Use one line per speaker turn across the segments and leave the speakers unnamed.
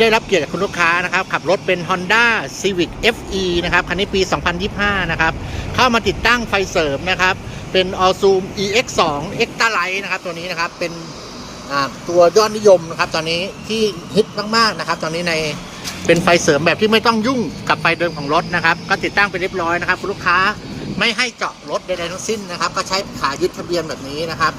ได้รับเกียรติจากคุณลูกค้านะครับ ขับรถเป็น Honda Civic FE นะครับ คันนี้ปี 2025 นะครับ เข้ามาติดตั้งไฟเสริมนะครับ เป็น All Zoom EX2 Extra Light นะครับ ตัวนี้นะครับ เป็นตัวยอดนิยมนะครับ ตอนนี้ที่ฮิตมาก ๆ นะครับ ตอนนี้ในเป็นไฟเสริมแบบที่ไม่ต้องยุ่งกับไฟเดิมของรถนะครับ ก็ติดตั้งไปเรียบร้อยนะครับคุณลูกค้าไม่ให้เจาะรถใดๆทั้งสิ้นนะครับ ก็ใช้ขายึดทะเบียนแบบนี้นะครับ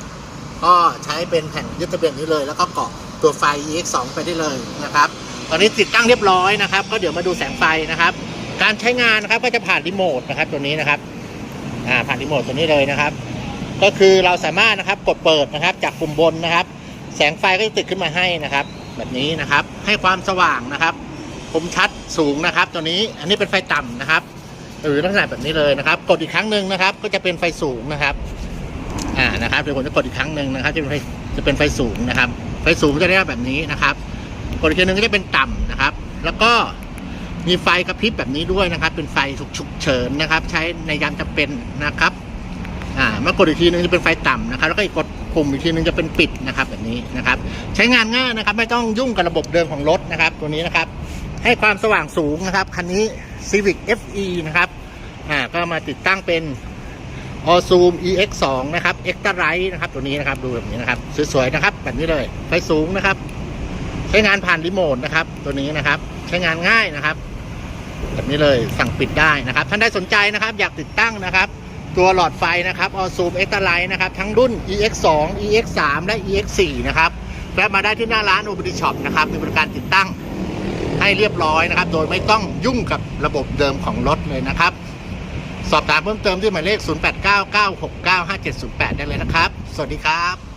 ก็ใช้เป็นแผ่นยึดทะเบียนนี้เลย แล้วก็เกาะตัวไฟ EX2 ไปได้เลยนะครับ ตอนนี้ติดตั้งเรียบร้อยนะครับ ก็เดี๋ยวมาดูแสงไฟนะครับ การใช้งานนะครับก็จะผ่านรีโมทนะครับตัวนี้นะครับอ่าผ่านรีโมทตัวนี้เลยนะครับ ก็คือเราสามารถนะครับกดเปิดนะครับ จากปุ่มบนนะครับ แสงไฟก็จะติดขึ้นมาให้นะครับ แบบนี้นะครับ ให้ความสว่างนะครับ คมชัดสูงนะครับ ตัวนี้อันนี้เป็นไฟต่ำนะครับหรือลักษณะแบบนี้เลยนะครับ กดอีกครั้งหนึ่งนะครับ ก็จะเป็นไฟสูงนะครับ อ่านะครับเดี๋ยวผมจะกดอีกครั้งหนึ่งนะครับ จะเป็นไฟจะเป็นไฟสูงนะครับ ไฟสูงจะได้แบบนี้นะครับ กดอีกทีหนึงก็จะเป็นต่ำนะครับ แล้วก็มีไฟกระพริบแบบนี้ด้วยนะครับ เป็นไฟฉุกเฉินนะครับ ใช้ในยามจำเป็นนะครับอ่าเมื่อกดอีกทีนึงจะเป็นไฟต่ำนะครับ แล้วก็อีกกดปุ่มอีกทีนึงจะเป็นปิดนะครับแบบนี้นะครับ ใช้งานง่ายนะครับ ไม่ต้องยุ่งกับระบบเดิมของรถนะครับ ตัวนี้นะครับ ให้ความสว่างสูงนะครับคันนี้ Civic FE นะครับอ่าก็มาติดตั้งเป็น All Zoom EX2 นะครับ Extra Light นะครับ ตัวนี้นะครับ ดูแบบนี้นะครับ สวยๆ นะครับ แบบนี้เลย ไฟสูงนะครับ ใช้งานผ่านรีโมทนะครับ ตัวนี้นะครับ ใช้งานง่ายนะครับ แบบนี้เลยสั่งปิดได้นะครับ ท่านได้สนใจนะครับ อยากติดตั้งนะครับ ตัวหลอดไฟนะครับ All Zoom Extra Light นะครับ ทั้งรุ่น EX2 EX3 และ EX4 นะครับแวะมาได้ที่หน้าร้าน o b d Shop นะครับ มีบริการติดตั้งให้เรียบร้อยนะครับ โดยไม่ต้องยุ่งกับระบบเดิมของรถเลยนะครับ สอบถามเพิ่มเติมที่หมายเลข 0899695708 ได้เลยนะครับ สวัสดีครับ